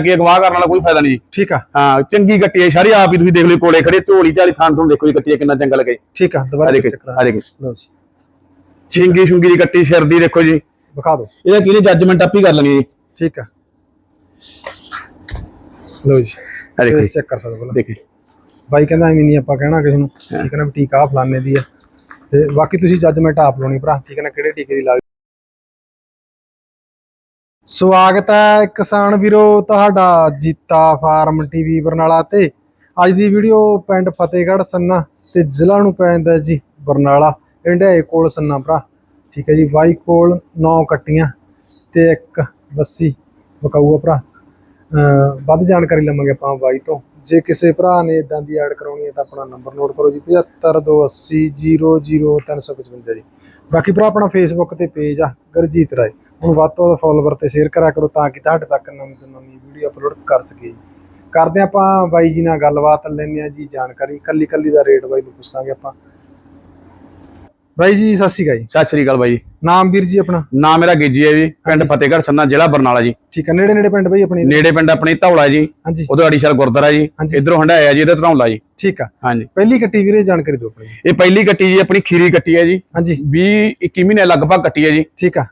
ਅੱਗੇ ਅਗਵਾ ਕਰਨ ਵਾਲਾ ਕੋਈ ਫਾਇਦਾ ਨਹੀਂ ਜੀ। ਠੀਕ ਆ। ਹਾਂ ਚੰਗੀ ਕੱਟੀ ਹੈ ਸਾਰੀ ਆਪ ਹੀ ਤੁਸੀਂ ਦੇਖ ਲਿਓ ਕੋਲੇ ਖੜੇ ਢੋਲੀ ਝਾਲੀ ਥਾਂ ਤੋਂ ਦੇਖੋ ਜੀ ਹੈ ਕਿੰਨਾ ਚੰਗਾ ਲੱਗੇ ਠੀਕ ਆ ਆ ਦੁਬਾਰਾ ਦੇਖੋ ਚੱਕਰ ਆ ਦੇਖੋ ਲਓ ਜੀ। ਛਿੰਗੀ ਛੁੰਗੀ ਦੀ ਕੱਟੀ ਸਿਰ ਦੀ ਦੇਖੋ ਜੀ। ਵਿਖਾ ਦਿਓ। ਇਹਦਾ ਕਿਹਨੇ ਜੱਜਮੈਂਟ ਆਪੀ ਕਰ ਲੈਣੀ ਜੀ। ਠੀਕ ਆ। ਲਓ ਜੀ। ਆ ਦੇਖੋ ਜੀ। ਚੈੱਕ ਕਰ ਸਕਦੇ ਹੋ ਦੇਖੋ ਬਾਈ ਕਹਿੰਦਾ ਐਵੇਂ ਨਹੀਂ ਆਪਾਂ ਕਹਿਣਾ ਕਿਸੇ ਨੂੰ। ਠੀਕ ਹੈ ਨਾ ਵੀ ਟੀਕਾ ਆਹ ਫਲਾਣੇ ਦੀ ਆ। ਤੇ ਬਾਕੀ ਤੁਸੀਂ ਜੱਜਮੈਂਟ ਆਪ ਲਾਉਣੀ ਭਰਾ। ਠੀਕ ਹੈ ਨਾ ਕਿਹੜੇ ਟੀਕੇ ਦੀ ਲਾਗ ਸਵਾਗਤ ਹੈ ਕਿਸਾਨ ਵੀਰੋ ਤੁਹਾਡਾ ਜੀਤਾ ਫਾਰਮ ਟੀਵੀ ਬਰਨਾਲਾ ਤੇ। ਅੱਜ ਦੀ ਵੀਡੀਓ ਪਿੰਡ ਫਤਿਹਗੜ੍ਹ ਸੰਨਾ ਤੇ ਜ਼ਿਲ੍ਹਾ ਨੂੰ ਪੈਂਦਾ ਜੀ ਬਰਨਾਲਾ ਇੰਡਿਆਏ ਕੋਲ ਸੰਨਾ ਭਰਾ। ਠੀਕ ਹੈ ਜੀ ਬਾਈ ਕੋਲ 9 ਕੱਟੀਆਂ ਤੇ ਇੱਕ ਬੱਸੀ ਬਕਾਊਆ ਭਰਾ। ਅਹ ਵੱਧ ਜਾਣਕਾਰੀ ਲਵਾਂਗੇ ਆਪਾਂ ਬਾਈ ਤੋਂ। ਜੇ ਕਿਸੇ ਭਰਾ ਨੇ ਇਦਾਂ ਦੀ ਐਡ ਕਰਾਉਣੀ ਹੈ ਤਾਂ ਆਪਣਾ ਨੰਬਰ ਨੋਟ ਕਰੋ ਜੀ 7528000355 ਜੀ। ਬਾਕੀ ਭਰਾ ਆਪਣਾ ਫੇਸਬੁੱਕ ਤੇ ਪੇਜ ਆ, ਗੁਰਜੀਤ ਰਾਏ। ਹੁਣ ਵੱਧ ਤੋਂ ਵੱਧ ਫੋਲੋਵਰ ਤੇ ਸ਼ੇਅਰ ਕਰਿਆ ਕਰੋ ਤਾਂ ਕਿ ਤੁਹਾਡੇ ਤੱਕ ਨਵੀਂ ਤੋਂ ਨਵੀਂ ਵੀਡੀਓ ਅਪਲੋਡ ਕਰ ਸਕੀਏ ਕਰਦੇ ਆਪਾਂ ਬਾਈ ਜੀ ਨਾਲ ਗੱਲਬਾਤ ਲੈਂਦੇ ਆ ਜੀ ਜਾਣਕਾਰੀ। ਕੱਲੀ ਕੱਲੀ ਦਾ ਰੇਟ ਬਾਈ ਨੂੰ ਪੁੱਛਾਂਗੇ ਆਪਾਂ। ਬਾਈ ਜੀ ਸਤਿ ਸ਼੍ਰੀ ਅਕਾਲ ਜੀ। ਸਤਿ ਸ੍ਰੀ ਅਕਾਲ ਬਾਈ ਜੀ। ਨਾਮ ਵੀਰ ਜੀ ਆਪਣਾ? ਨਾਮ ਮੇਰਾ ਗੇਜੀ ਹੈ ਜੀ ਪਿੰਡ ਫਤਿਹਗੜ੍ਹ ਸੰਨਾ ਜ਼ਿਲ੍ਹਾ ਬਰਨਾਲਾ ਜੀ। ਠੀਕ ਹੈ ਨੇੜੇ ਨੇੜੇ ਪਿੰਡ ਬਾਈ ਆਪਣੀ? ਨੇੜੇ ਪਿੰਡ ਆਪਣੀ ਧੌਲਾ ਜੀ। ਹਾਂਜੀ। ਉਧਰ ਅੜੀਸ਼ਰ ਗੁਰਦੁਆਰਾ ਜੀ। ਇਧਰੋਂ ਹੰਡਾਇਆ ਜੀ ਇਧਰ ਧਰੌਲਾ ਜੀ। ਠੀਕ ਆ। ਹਾਂਜੀ। ਪਹਿਲੀ ਕੱਟੀ ਵੀਰੇ ਜਾਣਕਾਰੀ ਦਿਓ ਆਪਣੀ। ਇਹ ਪਹਿਲੀ ਕੱਟੀ ਜੀ ਆਪਣੀ ਖੀਰੀ ਕੱਟੀ ਹੈ ਜੀ। ਹਾਂਜੀ। 20 21 ਮਹੀਨੇ ਲਗਭਗ ਕੱਟੀ ਹੈ ਜੀ। ਠੀਕ ਆ।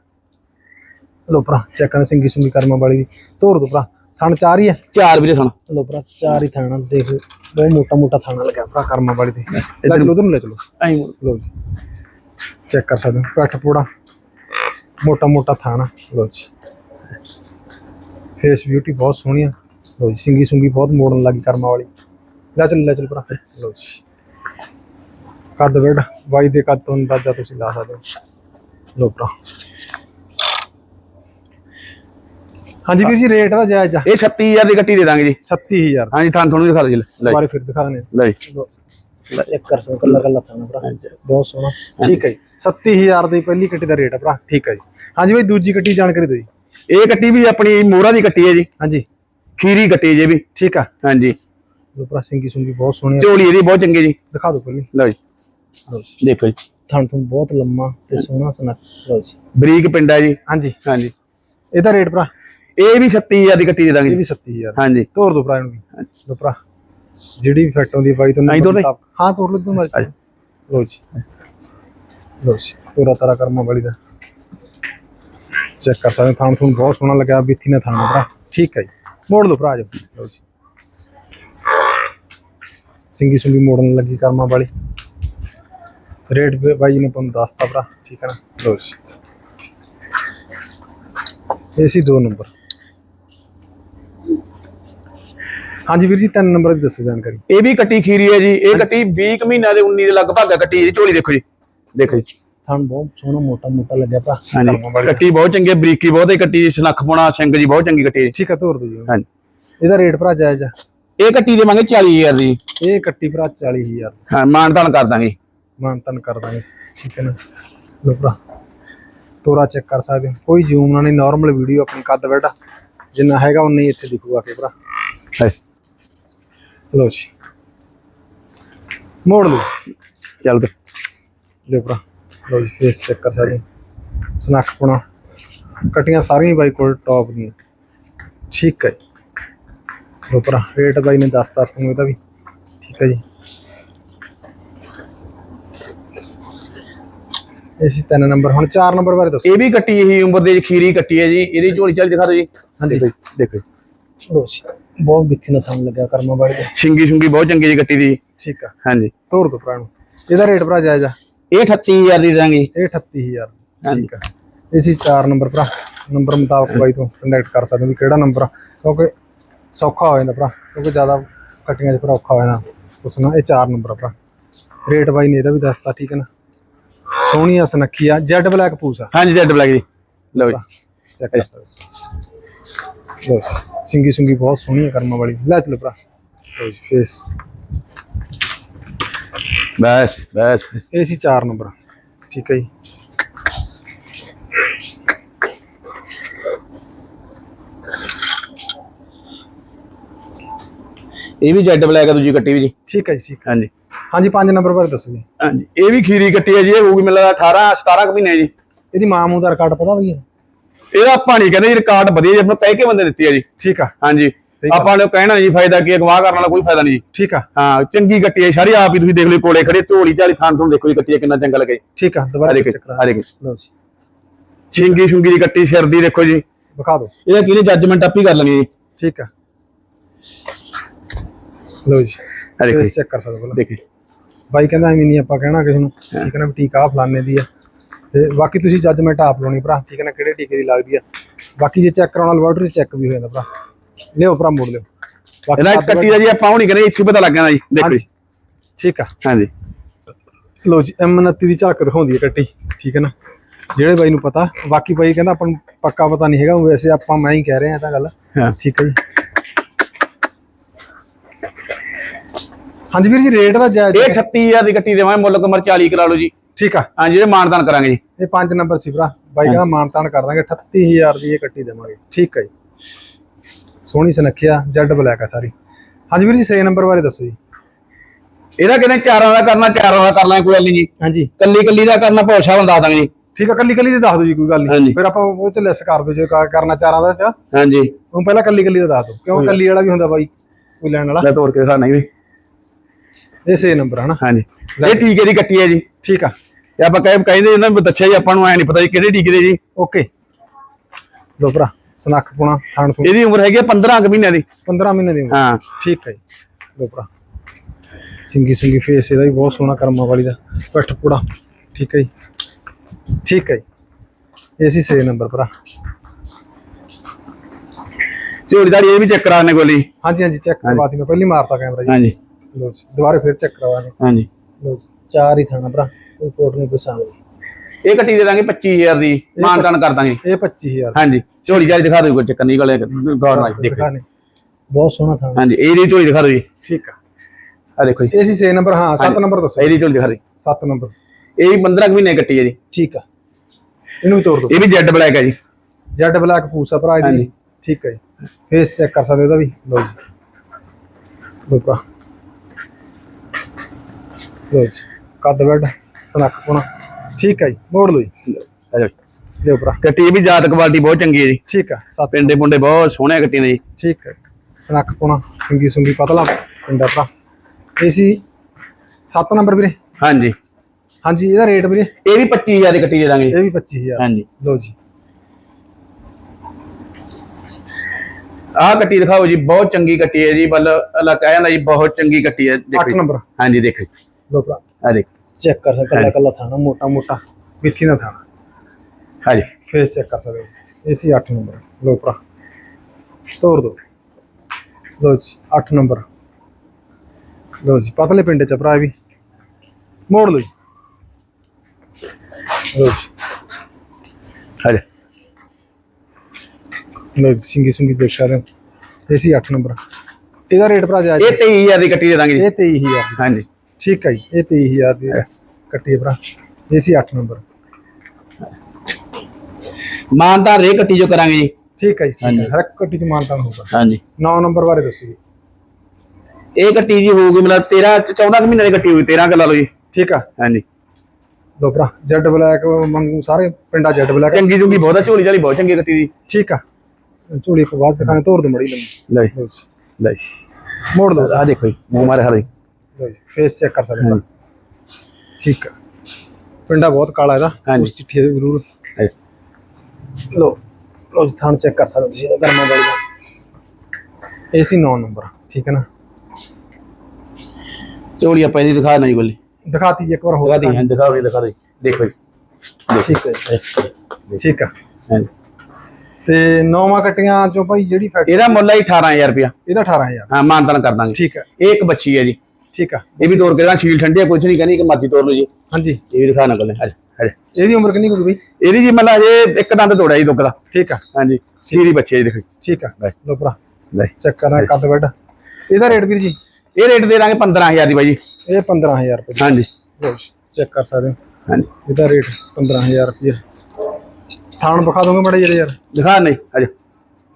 ਲੋ ਭਰਾ ਚੈੱਕ ਕਰਨ ਸਿੰਗੀ ਸੁੰਗੀ ਕਰਮਾਂ ਵਾਲੀ ਦੀ। ਤੋਰ ਦੋ ਭਰਾ ਥਣ ਚਾਰ ਹੀ ਆ। ਚਾਰ ਵੀਰੇ ਸੁਣ ਲੋ ਭਰਾ ਚਾਰ ਹੀ ਥਾਣਾ ਦੇਖ ਬਹੁਤ ਮੋਟਾ ਮੋਟਾ ਥਾਣਾ ਲੱਗਿਆ ਭਰਾ ਕਰਮਾਂ ਵਾਲੀ ਦੇ ਲੈ ਚਲੋ ਉਧਰ ਨੂੰ ਲੈ ਚਲੋ। ਐਂ ਲੋ ਜੀ। ਚੈੱਕ ਕਰ ਸਕਦੇ ਹੋ ਪੱਠ ਪੂੜਾ। ਮੋਟਾ ਮੋਟਾ ਥਾਣਾ। ਲੋ ਜੀ। ਫੇਸ ਬਿਊਟੀ ਬਹੁਤ ਸੋਹਣੀ ਆ। ਲੋ ਜੀ ਸਿੰਗੀ ਸੁੰਗੀ ਬਹੁਤ ਮੋੜਨ ਲੱਗੀ ਕਰਮਾਂ ਵਾਲੀ। ਲੈ ਚਲ ਲੈ ਚਲ ਭਰਾ। ਲੋ ਜੀ। ਕੱਦ ਵੇੜ ਵਾਈ ਦੇ ਕੱਦ ਤੋਂ ਅੰਦਾਜ਼ਾ ਤੁਸੀਂ ਲਾ ਸਕਦੇ ਹੋ। ਲੋ ਭਰਾ। ਹਾਂਜੀ ਵੀਰ ਜੀ ਰੇਟ ਦਾ ਜਾਇਜ਼ ਆ। ਇਹ 36000 ਦੀ ਕੱਟੀ ਦੇ ਦਾਂਗੇ ਜੀ। 37000 ਹਾਂਜੀ ਥਾਂ ਤੁਹਾਨੂੰ ਦਿਖਾ ਦਿਓ ਜੀ ਲੈ ਜੀ, ਦੁਬਾਰੇ ਫਿਰ ਦਿਖਾ ਦਿੰਦੇ ਲੈ ਚੈੱਕ ਕਰ ਸਕਦੇ ਕੱਲਾ ਕੱਲਾ ਥਾਣਾ ਭਰਾ। ਬਹੁਤ ਸੋਹਣਾ। ਠੀਕ ਹੈ ਜੀ। 37000 ਦੀ ਪਹਿਲੀ ਕੱਟੀ ਦਾ ਰੇਟ ਹੈ ਭਰਾ। ਠੀਕ ਹੈ ਜੀ। ਹਾਂਜੀ ਬਾਈ ਦੂਜੀ ਕੱਟੀ ਜਾਣਕਾਰੀ ਦਿਓ ਜੀ। ਇਹ ਕੱਟੀ ਵੀ ਆਪਣੀ ਮੋਹਰਾ ਦੀ ਕੱਟੀ ਹੈ ਜੀ। ਹਾਂਜੀ। ਖੀਰੀ ਕੱਟੀ ਜੇ ਵੀ। ਠੀਕ ਆ। ਹਾਂਜੀ। ਲੋ ਭਰਾ ਸਿੰਗੀ ਬਹੁਤ ਸੋਹਣੀ ਆ। ਝੋਲੀ ਇਹਦੀ ਬਹੁਤ ਚੰਗੀ ਜੀ। ਦਿਖਾ ਦਿਓ ਪਹਿਲੀ। ਲਓ ਜੀ। ਦੇਖੋ ਜੀ। ਥਣ ਤੋਂ ਬਹੁਤ ਲੰਮਾ ਤੇ ਸੋਹਣਾ ਸੁਨੱਖ। ਲਓ ਜੀ। ਬਰੀਕ ਪਿੰਡ ਹੈ ਜੀ। ਹਾਂਜੀ। ਹਾਂਜੀ। ਇਹਦਾ ਰੇਟ ਭਰਾ। ਇਹ ਵੀ 36000 ਦੀ ਕੱਟੀ ਦੇ ਦਾਂਗੇ ਇਹ ਵੀ 37000 ਹਾਂਜੀ। ਤੋਰ ਦੋ ਭਰਾ ਇਹਨੂੰ ਵੀ। ਲੋ ਭਰਾ ਜਿਹੜੀ ਵੀ ਫਿੱਟ ਹੁੰਦੀ ਬਾਈ ਤੋਂ ਆਈ ਤੋਰ ਦੇ? ਹਾਂ ਤੋਰ ਲਓ ਤੂੰ ਮਰਜ਼ੀ। ਲੋ ਜੀ। ਲੋ ਜੀ ਤੋਰਾ ਤਾਰਾ ਕਰਮਾ ਵਾਲੀ ਦਾ। ਚੈੱਕ ਕਰ ਸਕਦੇ ਥਣ ਤੁਹਾਨੂੰ ਬਹੁਤ ਸੋਹਣਾ ਲੱਗਿਆ ਬਿੱਥੀ ਨਾ ਥਣ ਭਰਾ। ਠੀਕ ਹੈ ਜੀ। ਮੋੜ ਦੋ ਭਰਾ ਜੀ। ਲੋ ਜੀ। ਸਿੰਗੀ ਸੁੰਗੀ ਮੋੜਨ ਲੱਗੀ ਕਰਮਾ ਵਾਲੀ। ਰੇਟ ਬਾਈ ਜੀ ਨੇ ਤੁਹਾਨੂੰ ਦੱਸਤਾ ਭਰਾ। ਠੀਕ ਹੈ ਨਾ? ਲੋ ਜੀ। ਇਹ ਸੀ ਦੋ ਨੰਬਰ। ਹਾਂਜੀ ਵੀਰ ਜੀ ਤਿੰਨ ਨੰਬਰ ਦੀ ਦੱਸੋ ਜਾਣਕਾਰੀ। ਇਹ ਵੀ ਕੱਟੀ ਖੀਰੀ ਹੈ ਜੀ ਇਹ ਕੱਟੀ 20 ਕੁ ਮਹੀਨਿਆਂ ਦੇ 19 ਦੇ ਲਗਭਗ ਹੈ ਕੱਟੀ ਜੀ ਝੋਲੀ ਦੇਖੋ ਜੀ ਦੇਖੋ ਜੀ। ਥਣ ਬਹੁਤ ਸੋਹਣਾ ਮੋਟਾ ਮੋਟਾ ਲੱਗਿਆ ਕਰਮਾਂ ਹਾਂਜੀ ਕੱਟੀ ਬਹੁਤ ਚੰਗੀ ਹੈ ਬਰੀਕੀ ਬਹੁਤ ਹੈ ਕੱਟੀ ਸਨੱਖ ਪੋਣਾ ਸਿੰਘ ਜੀ ਬਹੁਤ ਚੰਗੀ ਕੱਟੀ ਹੈ। ਜੀ ਠੀਕ ਆ ਤੋਰ ਦਿਓ ਜੀ। ਹਾਂਜੀ। ਇਹਦਾ ਰੇਟ ਭਰਾ ਜਾਇਜ਼ ਆ। ਇਹ ਕੱਟੀ ਦੇਵਾਂਗੇ 40000 ਦੀ। ਇਹ ਕੱਟੀ ਭਰਾ 40000 ਹਾਂ ਮਾਨਤਾਨ ਕਰ ਦਾਂਗੇ। ਮਾਨ ਤਨ ਕਰ ਦਾਂਗੇ। ਠੀਕ ਹੈ ਨਾ? ਲੋ ਭਰਾ ਤੋਰਾ ਚੈੱਕ ਕਰ ਸਕਦੇ ਹੋ। ਕੋਈ ਜ਼ੂਮ ਨਾ ਨਹੀਂ ਨਾਰਮਲ ਵੀਡੀਓ ਆਪਣੀ ਕੱਦ ਬੈਠਾ। ਜਿੰਨਾ ਹੈਗਾ ਉਨਾ ਹੀ ਇੱਥੇ ਦਿਖੂਗਾ ਕਿ ਭਰਾ। ਹੈ ਲੋ ਜੀ। ਮੋੜ ਲਓ। ਚੱਲ ਤੇ। ਲੋ ਭਰਾ। ਲੋ ਜੀ ਫੇਸ ਚੈੱਕ ਕਰ ਸਕਦੇ ਸਨੱਖ ਪੁਣਾ। ਕਟੀਆਂ ਸਾਰੀਆਂ ਬਾਈ ਕੋਲ ਟੌਪ ਦੀਆਂ। ਠੀਕ ਹੈ ਲੋ ਭਰਾ ਰੇਟ ਬਾਈ ਨੇ ਦੱਸਤਾ ਤੁਹਾਨੂੰ ਇਹਦਾ ਵੀ। ਠੀਕ ਹੈ ਜੀ। ਇਹ ਸੀ ਤਿੰਨ ਨੰਬਰ। ਹੁਣ ਚਾਰ ਨੰਬਰ ਬਾਰੇ ਦੱਸੋ। ਇਹ ਵੀ ਕੱਟੀ ਇਹੀ ਉਮਰ ਦੇ ਖੀਰੀ ਕੱਟੀ ਹੈ ਜੀ। ਇਹਦੀ ਝੋਲੀ ਚੱਲ ਦਿਖਾ ਦਿਓ ਜੀ। ਹਾਂਜੀ ਦੇਖੋ ਜੀ। ਲੋ ਜੀ। ਬਹੁਤ ਬਿੱਥੀ ਨਾਲ ਥੰਮ ਲੱਗਿਆ ਕਰਮਾ ਬਾਈ ਦੇ। ਛੁੰਗੀ ਬਹੁਤ ਚੰਗੀ ਜੀ ਕੱਟੀ ਦੀ। ਠੀਕ ਆ। ਹਾਂਜੀ। ਤੋਰ ਦੋ ਭਰਾ ਨੂੰ। ਇਹਦਾ ਰੇਟ ਭਰਾ ਜਾਇਜ਼ ਆ? ਇਹ 38000 ਦੀ ਦਾਂਗੇ ਇਹ 38000 ਠੀਕ ਆ। ਇਹ ਸੀ ਚਾਰ ਨੰਬਰ ਭਰਾ। ਨੰਬਰ ਮੁਤਾਬਕ ਬਾਈ ਤੋਂ ਕੰਟੈਕਟ ਕਰ ਸਕਦੇ ਹੋ ਵੀ ਕਿਹੜਾ ਨੰਬਰ ਆ। ਕਿਉਂਕਿ ਸੌਖਾ ਹੋ ਜਾਂਦਾ ਭਰਾ। ਕਿਉਂਕਿ ਜ਼ਿਆਦਾ ਕੱਟੀਆਂ 'ਚ ਭਰਾ ਔਖਾ ਹੋ ਜਾਂਦਾ। ਪੁੱਛਣਾ ਇਹ ਚਾਰ ਨੰਬਰ ਆ ਭਰਾ। ਰੇਟ ਬਾਈ ਨੇ ਇਹਦਾ ਵੀ ਦੱਸਤਾ ਠੀਕ ਹੈ ਨਾ? ਸੋਹਣੀ ਆ ਸੁਨੱਖੀ ਆ। ਜੈਡ ਬਲੈਕ ਪੂਸ ਆ। ਹਾਂਜੀ ਜੈਡ ਬਲੈਕ ਜੀ। ਲਓ ਜੀ। ਚੈੱਕ ਕਰ ਸਕਦੇ ਹੋ। ਲਓ ਜੀ, ਸਿੰਗੀ ਸੁੰਗੀ ਬਹੁਤ ਸੋਹਣੀ ਆ ਕਰਮਾਂ ਵਾਲੀ। ਲੈ ਚਲੋ ਭਰਾ। ਲਓ ਜੀ ਫੇਸ ਬਸ ਬਸ। ਇਹ ਸੀ 4 ਨੰਬਰ। ਠੀਕ ਹੈ ਜੀ। ਇਹ ਵੀ ਜੈਡ ਬਲੈਕ ਹੈ ਦੂਜੀ ਕੱਟੀ ਵੀ ਜੀ। ਠੀਕ ਹੈ ਜੀ ਠੀਕ ਹਾਂਜੀ। ਹਾਂਜੀ 5 ਨੰਬਰ ਬਾਰੇ ਦੱਸੋ ਜੀ। ਹਾਂਜੀ ਇਹ ਵੀ ਖੀਰੀ ਕੱਟੀ ਹੈ ਜੀ ਇਹ ਹੋਊਗੀ ਲੱਗਦਾ 18 17 ਕੁ ਮਹੀਨੇ ਜੀ। ਇਹਦੀ ਮਾਂ ਮੂੰਹ ਦਾ ਰਿਕਾਰਡ ਪਤਾ ਬਈ ਇਹਦਾ ਆਪਾਂ ਨਹੀਂ ਕਹਿੰਦੇ ਜੀ ਰਿਕਾਰਡ ਵਧੀਆ ਜੀ ਆਪਾਂ ਕਹਿ ਕੇ ਬੰਦੇ ਦਿੱਤੀ ਹੈ ਜੀ। ਠੀਕ ਆ। ਹਾਂਜੀ। ਸਹੀ ਗੱਲ। ਆਪਾਂ ਨੂੰ ਕਹਿਣਾ ਨਹੀਂ ਫਾਇਦਾ ਕੀ ਹੈ, ਅਗਵਾਹ ਕਰਨ ਵਾਲਾ ਕੋਈ ਫਾਇਦਾ ਨਹੀਂ ਜੀ। ਠੀਕ ਆ। ਹਾਂ ਚੰਗੀ ਗੱਟੀ ਹੈ ਸਾਰੀ ਆਪ ਹੀ ਤੁਸੀਂ ਦੇਖ ਲਓ ਕੋਲੇ ਖੜੇ ਢੋਲੀ ਝਾਲੀ ਥਾਂ ਤੋਂ ਦੇਖੋ ਜੀ ਗੱਟੀ ਕਿੰਨਾ ਚੰਗਾ ਲੱਗੇ। ਠੀਕ ਆ ਆ ਦੁਬਾਰਾ ਦੇਖੋ ਚੈੱਕ ਕਰਾ ਆ ਦੇਖੋ ਲਓ ਜੀ। ਛਿੰਗੀ ਛੁੰਗੀ ਦੀ ਗੱਟੀ ਸਿਰ ਦੀ ਦੇਖੋ ਜੀ। ਵਿਖਾ ਦਿਓ। ਇਹਦਾ ਕਿਹਨੇ ਜੱਜਮੈਂਟ ਆਪੀ ਕਰ ਲੈਣੀ ਜੀ। ਠੀਕ ਆ। ਲਓ ਜੀ ਆ ਦੇਖੋ ਜੀ, ਚੈੱਕ ਕਰ ਸਕਦੇ ਹੋ ਦੇਖੋ ਬਾਈ ਕਹਿੰਦਾ ਐਵੇਂ ਨਹੀਂ ਆਪਾਂ ਕਹਿਣਾ ਕਿਸੇ ਨੂੰ। ਠੀਕ ਹੈ ਨਾ ਵੀ ਫਲਾਣੇ ਦੀ ਆ। ਤੇ ਬਾਕੀ ਤੁਸੀਂ ਜੱਜਮੈਂਟ ਆਪ ਲਾਉਣੀ ਭਰਾ ਠੀਕ ਹੈ ਨਾ ਕਿਹੜੇ ਟੀਕੇ ਦੀ ਲੱਗਦੀ ਆ। ਬਾਕੀ ਜੇ ਚੈੱਕ ਕਰਾਉਣਾ ਲੈਬੋਰਟਰੀ ਚੈੱਕ ਵੀ ਹੋ ਜਾਂਦਾ ਭਰਾ। ਲਿਓ ਭਰਾ ਮੋੜ ਲਿਓ। ਇਹਦਾ ਕੱਦ ਕੱਟੀ ਦਾ ਜੀ ਆਪਾਂ ਨਹੀਂ ਕਹਿੰਦੇ ਇੱਥੇ ਪਤਾ ਲੱਗ ਜਾਣਾ ਜੀ ਦੇਖੋ ਜੀ। ਠੀਕ ਆ। ਹਾਂਜੀ। ਲਓ ਜੀ M29 ਦੀ ਝਲਕ ਦਿਖਾਉਂਦੀ ਹੈ ਕੱਟੀ ਠੀਕ ਹੈ ਨਾ। ਜਿਹੜੇ ਬਾਈ ਨੂੰ ਪਤਾ ਬਾਕੀ ਬਾਈ ਕਹਿੰਦਾ ਆਪਾਂ ਨੂੰ ਪੱਕਾ ਪਤਾ ਨਹੀਂ ਹੈਗਾ ਵੈਸੇ ਆਪਾਂ ਮੈਂ ਹੀ ਕਹਿ ਰਿਹਾ ਇਹ ਤਾਂ ਗੱਲ। ਠੀਕ ਹੈ ਜੀ। ਹਾਂਜੀ ਵੀਰ ਜੀ ਰੇਟ ਦਾ ਜਾਇਜ਼ ਇਹ 38000 ਦੀ ਗੱਟੀ ਦੇਵਾਂਗੇ ਮੁੱਲ ਕਮਰ 40 ਕਰਾ ਲਓ ਜੀ। ਠੀਕ ਆ। ਹਾਂਜੀ ਇਹਦੇ ਮਾਨਦਾਨ ਕਰਾਂਗੇ ਜੀ। ਇਹ 5 ਨੰਬਰ ਸੀ ਭਰਾ। ਬਾਈ ਕਹਿੰਦਾ ਮਾਨਤਾਨ ਕਰ ਦਾਂਗੇ 38000 ਦੀ ਇਹ ਕੱਟੀ ਦੇਵਾਂਗੇ। ਠੀਕ ਹੈ ਜੀ। ਸੋਹਣੀ ਸੁਨੱਖਿਆ ਜੈਡ ਬਲੈਕ ਆ ਸਾਰੀ। ਹਾਂਜੀ ਵੀਰ ਜੀ 6 ਨੰਬਰ ਬਾਰੇ ਦੱਸੋ ਜੀ। ਇਹਦਾ ਕਹਿੰਦੇ ਚਾਰਾਂ ਦਾ ਕਰਨਾ ਚਾਰਾਂ ਦਾ ਕਰ ਲਾਂਗੇ ਕੋਈ ਗੱਲ ਨਹੀਂ ਜੀ। ਹਾਂਜੀ। ਕੱਲੀ ਕੱਲੀ ਦਾ ਕਰਨਾ ਭੋਸ਼ਾ ਬੰਦਾ ਦੱਸ ਦਾਂਗੇ ਜੀ। ਠੀਕ ਆ ਕੱਲੀ ਕੱਲੀ ਦੇ ਦੱਸ ਦਿਓ ਜੀ ਕੋਈ ਗੱਲ। ਨਹੀਂ। ਫਿਰ ਆਪਾਂ ਉਹ ਚ ਲੈਸ ਕਰ ਦਿਓ ਜੇ ਕਰਨਾ ਚਾਰਾਂ ਦਾ ਚ ਹਾਂਜੀ। ਉਹ ਪਹਿਲਾਂ ਕੱਲੀ ਕੱਲੀ ਦਾ ਦੱਸ ਦਿਓ ਕਿਉਂ ਕੱਲੀ ਵਾਲਾ ਵੀ ਹੁੰਦਾ ਬਾਈ ਕੋਈ ਲੈਣ ਵਾਲਾ? ਲੈ ਤੋਰ ਕੇ ਦਿਖਾਣਾ ਜੀ। ਇਹ 6 ਨੰਬਰ ਹਨਾ ਹਾਂਜੀ। ਇਹ ਟੀਕੇ ਦੀ ਗੱਟੀ ਹੈ ਜੀ। ਠੀਕ ਆ। ਇਹ ਆਪਾਂ ਕਹਿ ਕਹਿੰਦੇ ਇਹਨਾਂ ਨੂੰ ਦੱਸਿਆ ਜੀ ਆਪਾਂ ਨੂੰ ਐ ਨਹੀਂ ਪਤਾ ਜੀ ਕਿਹੜੇ ਟੀਕੇ ਦੇ ਜੀ। ਓਕੇ। ਲੋ ਭਰਾ ਸਨੱਖ ਪੁਣਾ ਥਾਣ ਤੋਂ ਇਹਦੀ ਉਮਰ ਹੈਗੀ ਆ 15 ਕੁ ਮਹੀਨਿਆਂ ਦੀ। 15 ਮਹੀਨੇ ਦੀ ਉਮਰ। ਹਾਂ। ਠੀਕ ਹੈ ਜੀ। ਲੋ ਭਰਾ। ਸਿੰਗੀ ਸਿੰਗੀ ਫੇਸ ਇਹਦਾ ਵੀ ਬਹੁਤ ਸੋਹਣਾ ਕਰਮਾ ਵਾਲੀ ਦਾ ਪਿੱਠ ਪੂੜਾ। ਠੀਕ ਹੈ ਜੀ। ਠੀਕ ਹੈ ਜੀ। ਇਹ ਸੀ 6 ਨੰਬਰ ਭਰਾ। ਦਾੜੀ ਇਹ ਵੀ ਚੈੱਕ ਕਰਾਣੇ ਕੋਲੀ ਹਾਂਜੀ ਹਾਂਜੀ ਚੈੱਕ ਕਰਵਾਤੀ ਮੈਂ ਪਹਿਲੀ ਮਾਰਤਾ ਕੈਮਰਾ ਜੀ। ਹਾਂਜੀ। ਲੋ ਦੁਬਾਰਾ ਫਿਰ ਚੈੱਕ ਕਰਵਾਵਾਂਗੇ। ਹਾਂਜੀ। ਲੋ ਚਾਰ ਹੀ ਥਾਣਾ ਭਰਾ। ਕੋਈ ਕੋਟ ਨਹੀਂ ਪਛਾਣ ਇਹ ਗੱਟੀ ਦੇ ਦਾਂਗੇ 25000 ਦੀ ਮਾਨਦਾਨ ਕਰ ਦਾਂਗੇ। ਇਹ 25000 ਹਾਂਜੀ ਝੋਲੀ ਦਾੜੀ ਦਿਖਾ ਦਿਓ ਕੋਈ ਚੱਕਰ ਨਹੀਂ ਗਲੇ ਗੌਰ ਨਾਲ ਦੇਖੋ। ਬਹੁਤ ਸੋਹਣਾ ਥਾਣਾ ਹਾਂਜੀ ਇਹਦੀ ਝੋਲੀ ਦਿਖਾ ਦਿਓ ਜੀ। ਠੀਕ ਆ। ਆ ਦੇਖੋ ਜੀ। ਇਹ ਸੀ 6 ਨੰਬਰ ਹਾਂ 7 ਨੰਬਰ ਦੱਸੋ। ਇਹਦੀ ਝੋਲੀ ਦਿਖਾ ਦਿਓ। 7 ਨੰਬਰ। ਇਹ ਵੀ 15 ਕੁ ਮਹੀਨੇ ਕੱਟੀ ਹੈ ਜੀ। ਠੀਕ ਆ। ਇਹਨੂੰ ਵੀ ਤੋੜ ਦਿਓ। ਇਹ ਵੀ ਜੈਡ ਬਲੈਕ ਹੈ ਜੀ। ਜੈਡ ਬਲੈਕ ਪੂਸਾ ਭਰਾ ਇਹਦੀ। ਠੀਕ ਹੈ ਜੀ। ਫੇਸ ਚੈੱਕ ਕਰ ਸਕਦੇ ਉਹਦਾ ਵੀ। ਲਓ ਜੀ। ਭਰਾ। ਜੀ। ਕੱਦ ਬੈਡ ਸਨੱਖ ਪੁਣਾ ਠੀਕ ਹੈ ਜੀ ਮੋੜ ਲਓ ਜੀ। ਆ ਜਾਓ। ਲਿਓ ਭਰਾ। ਕੱਟੀ ਵੀ ਜਾਤ ਕੁਆਲਿਟੀ ਬਹੁਤ ਚੰਗੀ ਹੈ ਜੀ। ਠੀਕ ਆ ਸੱਤ ਪਿੰਡੇ ਪੁੰਡੇ ਬਹੁਤ ਸੋਹਣੇ ਕੱਟੀ ਨੇ ਜੀ। ਠੀਕ ਹੈ ਸਨੱਖ ਪੁਣਾ ਸਿੰਗੀ ਸੁੰਗੀ ਪਤਲਾ ਪਿੰਡਾ ਭਰਾ। ਇਹ ਸੀ 7 ਨੰਬਰ ਵੀਰੇ? ਹਾਂਜੀ। ਹਾਂਜੀ ਇਹਦਾ ਰੇਟ ਵੀਰੇ? ਇਹ ਵੀ 25000 ਦੀ ਕੱਟੀ ਦੇ ਦਾਂਗੇ। ਇਹ ਵੀ 25000 ਹਾਂਜੀ। ਲਓ ਜੀ। ਆਹ ਕੱਟੀ ਦਿਖਾਓ ਜੀ ਬਹੁਤ ਚੰਗੀ ਕੱਟੀ ਹੈ ਜੀ। ਬੱਲ ਅੱਲਾ ਕਹਿ ਜਾਂਦਾ ਜੀ ਬਹੁਤ ਚੰਗੀ ਕੱਟੀ ਹੈ। 8 ਦੇਖੋ। ਨੰਬਰ। ਹਾਂਜੀ ਦੇਖੋ ਭਰਾ। ਆ ਦੇਖੋ। ਚੈੱਕ ਕਰ ਸਕਦੇ ਕੱਲਾ ਕੱਲਾ ਥਾਣਾ ਮੋਟਾ ਮੋਟਾ ਵਿੱਥੀ ਦਾ ਥਾਣਾ। ਹਾਂਜੀ। ਫੇਸ ਚੈੱਕ ਕਰ ਸਕਦੇ ਹੋ। AC 8 number. ਲੋ ਭਰਾ ਤੋੜ ਦੋ। ਲੋ ਜੀ 8 ਨੰਬਰ। ਲੋ ਜੀ ਪਤਲੇ ਪਿੰਡ ਚ ਭਰਾ ਵੀ। ਮੋੜ ਲੋ ਜੀ। ਲੋ ਜੀ। ਹਾਂਜੀ। ਲੋ ਜੀ ਸਿੰਗੀ ਸਿੰਗੀ ਦੇਖ ਸਕਦੇ ਹੋ। AC 8 number. ਇਹਦਾ ਰੇਟ ਭਰਾ ਜਾਇਜ਼ ਇਹ 23000 ਦੀ ਕੱਟੀ ਦੇ ਦਾਂਗੇ ਜੀ। ਇਹ 23000 ਦੀ। ਹਾਂਜੀ। ਠੀਕ ਹੈ ਜੀ ਇਹ 23000 ਦੀ ਕੱਟੀ ਭਰਾ। AC 8 number. ਮਾਨਦਾਰ ਰੇ ਕੱਟੀ ਜੋ ਕਰਾਂਗੇ ਜੀ। ਠੀਕ ਹੈ ਜੀ ਠੀਕ। ਹੈ ਹਰ ਇੱਕ ਕੱਟੀ ਚ ਮਾਨਤਾਨ ਹੋਊਗਾ। ਹਾਂਜੀ। 9 ਨੰਬਰ ਬਾਰੇ ਦੱਸੋ ਜੀ। ਇਹ ਕੱਟੀ ਜੀ ਹੋਊਗੀ ਮਤਲਬ 13 14 ਕੁ ਮਹੀਨੇ ਦੀ ਕੱਟੀ ਹੋਈ 13 ਕੁ ਲਾ ਲਓ ਜੀ। ਠੀਕ ਆ। ਹਾਂਜੀ। ਲੋ ਭਰਾ ਜੈਡ ਬਲੈਕ ਮੰਗੂ ਸਾਰੇ ਪਿੰਡਾਂ ਜੈਡ ਬਲੈਕ। ਚੰਗੀ ਚੁੰਗੀ ਬਹੁਤ ਝੋਲੀ ਝਾਲੀ ਬਹੁਤ ਚੰਗੀ ਕੱਟੀ ਦੀ। ਠੀਕ ਆ। ਝੋਲੀ ਬਾਅਦ ਦਿਖਾਣੇ ਤੋੜ ਦੇ ਮੜੀ ਲੈ। ਲੈ। ਮੋੜ ਦੋ ਆ ਦੇਖੋ ਜੀ ਮੂੰਹ ਮਾਰੇ ਹਾਲੇ ਲਓ ਜੀ ਫੇਸ ਚੈੱਕ ਕਰ ਸਕਦੇ ਹੋ। ਠੀਕ ਆ ਪਿੰਡਾ ਬਹੁਤ ਕਾਲਾ ਇਹਦਾ। ਹਾਂਜੀ। ਉਸ ਚਿੱਠੀ ਦੇ ਜ਼ਰੂਰ। ਲੋ ਲੋ ਜੀ ਥਾਣ ਚੈੱਕ ਕਰ ਸਕਦੇ ਹੋ ਤੁਸੀਂ ਇਹਦਾ ਗਰਮਾ ਵਾਲੀ ਦਾ। ਏਸੀ 9 ਨੰਬਰ ਠੀਕ ਹੈ ਨਾ? ਝੋਲੀ ਆਪਾਂ ਇਹਦੀ ਦਿਖਾ ਨਹੀਂ ਬੋਲੀ ਦਿਖਾਤੀ ਜੀ ਇੱਕ ਵਾਰ ਹੋਰ। ਦਿਖਾ ਦੀ ਹਾਂ ਦਿਖਾਓ ਜੀ ਦਿਖਾ ਦੇ ਦੇਖੋ ਜੀ। ਠੀਕ ਹੈ ਜੀ, ਠੀਕ ਆ ਤੇ ਨੌਵਾਂ ਕੱਟੀਆਂ ਚੋਂ ਭਾਈ ਜਿਹੜੀ ਫੈਕਟਰੀ ਇਹਦਾ ਮੁੱਲ ਹੈ 18000 ਰੁਪਿਆ ਇਹਦਾ 18000 ਹਾਂ ਮਾਨਦਾਨ ਕਰ ਦਾਂਗੇ। ਠੀਕ ਆ ਇਹ ਇੱਕ ਬੱਚੀ ਹੈ ਜੀ। ਠੀਕ ਆ। ਇਹ ਵੀ ਤੋੜ ਕੇ ਦਾ ਸ਼ੀਲ ਠੰਡੀ ਕੁਝ ਨਹੀਂ ਕਹਿੰਦੀ ਕਿ ਮਰਜ਼ੀ ਤੋੜ ਲਓ ਜੀ। ਹਾਂਜੀ। ਇਹ ਵੀ ਦਿਖਾ ਨਾ ਕੋਲੇ ਹਾਂਜੀ ਹਾਂਜੀ ਇਹਦੀ ਉਮਰ ਕਿੰਨੀ ਕੁ ਬਈ? ਇਹਦੀ ਜੀ ਮਤਲਬ ਇਹ ਇੱਕ ਦੰਦ ਤੋੜਿਆ ਜੀ ਦੁੱਗ ਦਾ। ਠੀਕ ਆ। ਹਾਂਜੀ ਸੀਰੀ ਬੱਚੀ ਦੇਖੋ ਠੀਕ ਆ। ਲੈ। ਲੋ ਭਰਾ ਲੈ। ਚੈੱਕ ਕਰਨਾ ਕੱਦ ਵੱਡ ਇਹਦਾ ਰੇਟ ਵੀਰ ਜੀ? ਇਹ ਰੇਟ ਦੇ ਦਾਂਗੇ 15000 ਦੀ ਬਾਈ ਜੀ। ਇਹ 15000 ਰੁਪਏ। ਹਾਂਜੀ। ਲੋ ਚੈੱਕ ਕਰ ਸਕਦੇ ਹੋ। ਹਾਂਜੀ। ਇਹਦਾ ਰੇਟ 15000 ਰੁਪਏ। ਥਾਣ ਵਿਖਾ ਦੋਗੇ ਬੜੇ ਜਿਹੜੇ ਯਾਰ। ਦਿਖਾ ਨਹੀਂ ਹਾਂਜੀ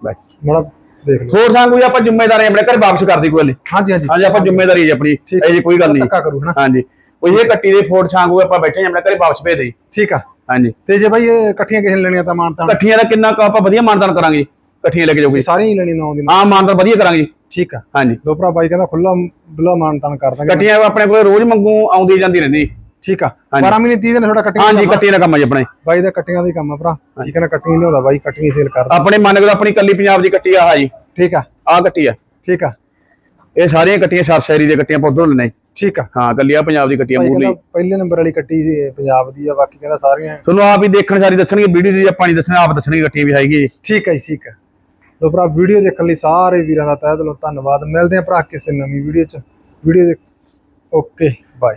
ਬਾਈ ਦੇਖ ਲਓ ਹੋਰ ਥਾਂ ਕੋਈ ਆਪਾਂ ਜ਼ਿੰਮੇਵਾਰੀ ਆਪਣੇ ਘਰ ਵਾਪਸ ਕਰ ਦੀ ਕੋਈ ਨਹੀਂ ਹਾਂਜੀ ਹਾਂਜੀ। ਹਾਂਜੀ ਆਪਾਂ ਜ਼ਿੰਮੇਵਾਰੀ ਹੈ ਜੀ ਆਪਣੀ। ਇਹ ਜੀ ਕੋਈ ਗੱਲ ਨਹੀਂ। ਧੱਕਾ ਕਰੂ ਹਨਾ? ਹਾਂਜੀ। ਕੋਈ ਇਹ ਕੱਟੀ ਦੇ ਫੋੜ ਛਾਂ ਕੋਈ ਆਪਾਂ ਬੈਠੇ ਹਾਂ ਆਪਣੇ ਘਰੇ ਵਾਪਸ ਭੇਜ ਦੇ। ਠੀਕ ਆ। ਹਾਂਜੀ। ਤੇ ਜੇ ਬਾਈ ਇਹ ਇਕੱਠੀਆਂ ਕਿਸੇ ਲੈਣੀਆਂ ਤਾਂ ਮਾਨਤਾ ਇਕੱਠੀਆਂ ਦਾ ਕਿੰਨਾ ਕੁ ਆਪਾਂ ਵਧੀਆ ਮਾਨਦਾਨ ਕਰਾਂਗੇ ਇਕੱਠੀਆਂ ਲੈ ਕੇ ਜਾਓਗੇ ਸਾਰੀਆਂ ਹੀ ਲੈਣੀ ਨਾ ਆਉਂਦੀ ਨਾ ਹਾਂ ਮਾਨਦਾਨ ਵਧੀਆ ਕਰਾਂਗੇ ਠੀਕ ਆ। ਹਾਂਜੀ। ਲੋ ਭਰਾ ਬਾਈ ਕਹਿੰਦਾ ਖੁੱਲਾ ਡੁੱਲਾ ਮਾਨਤਾਨ ਕਰ ਦਾਂਗੇ। ਇਕੱਠੀਆਂ ਆਪਣੇ ਕੋਲ ਰੋਜ਼ ਮੰਗੂ ਆਉਂਦੀ ਜਾਂਦੀ ਰਹਿੰਦੀ। ਠੀਕ ਆ? ਹਾਂਜੀ। 12 ਮਹੀਨੇ 30 ਦਿਨ ਤੁਹਾਡਾ ਕੱਟਿੰਗ ਹਾਂਜੀ ਇਕੱਠੀਆਂ ਦਾ ਕੰਮ ਹੈ ਜੀ ਆਪਣੇ। ਬਾਈ ਦਾ ਕੱਟੀਆਂ ਦਾ ਹੀ ਕੰਮ ਆ ਭਰਾ। ਠੀਕ ਹੈ ਨਾ ਕੱਟਿੰਗ ਲਿਆਉਂਦਾ ਬਾਈ ਕੱਟਿੰਗ ਸੇਲ ਕਰਦਾ ਆਪਣੇ ਮੰਨ ਕੇ ਆਪਣੀ ਕੱਲੀ ਪੰਜਾਬ ਦੀ ਕੱਟੀ ਆ ਜੀ। ਠੀਕ ਆ। ਆ ਕੱਟੀ ਆ। ਠੀਕ ਆ। ਇਹ ਸਾਰੀਆਂ ਕੱਟੀਆਂ ਸਰ ਸ਼ਹਿਰੀ ਦੀਆਂ ਕੱਟੀਆਂ ਪੌਧੋਂ ਲੈਣੇ ਠੀਕ ਆ। ਹਾਂ ਕੱਲੀ ਆ ਪੰਜਾਬ ਦੀ ਕੱਟੀ ਆ ਬਾਈ ਮੂਲੀ। ਪਹਿਲੇ ਨੰਬਰ ਵਾਲੀ ਕੱਟੀ ਜੀ ਪੰਜਾਬ ਦੀ ਆ ਬਾਕੀ ਕਹਿੰਦਾ ਸਾਰੀਆਂ। ਤੁਹਾਨੂੰ ਆਪ ਹੀ ਦੇਖਣ ਸਾਰੀ ਦੱਸਣਗੇ ਵੀਡੀਓ ਦੀ ਆਪਾਂ ਨਹੀਂ ਦੱਸਣਾ ਆਪ ਦੱਸਣਗੇ ਕੱਟੀਆਂ ਵੀ ਹੈਗੀ ਠੀਕ ਹੈ ਜੀ ਠੀਕ ਹੈ ਲੋ ਭਰਾ ਵੀਡੀਓ ਦੇਖਣ ਲਈ ਸਾਰੇ ਵੀਰਾਂ ਦਾ ਤਹਿ ਦਿਲੋਂ ਧੰਨਵਾਦ। ਮਿਲਦੇ ਆ ਭਰਾ ਕਿਸੇ ਨਵੀਂ ਵੀਡੀਓ ਚ। ਵੀਡੀਓ ਦੇ ਓਕੇ ਬਾਏ।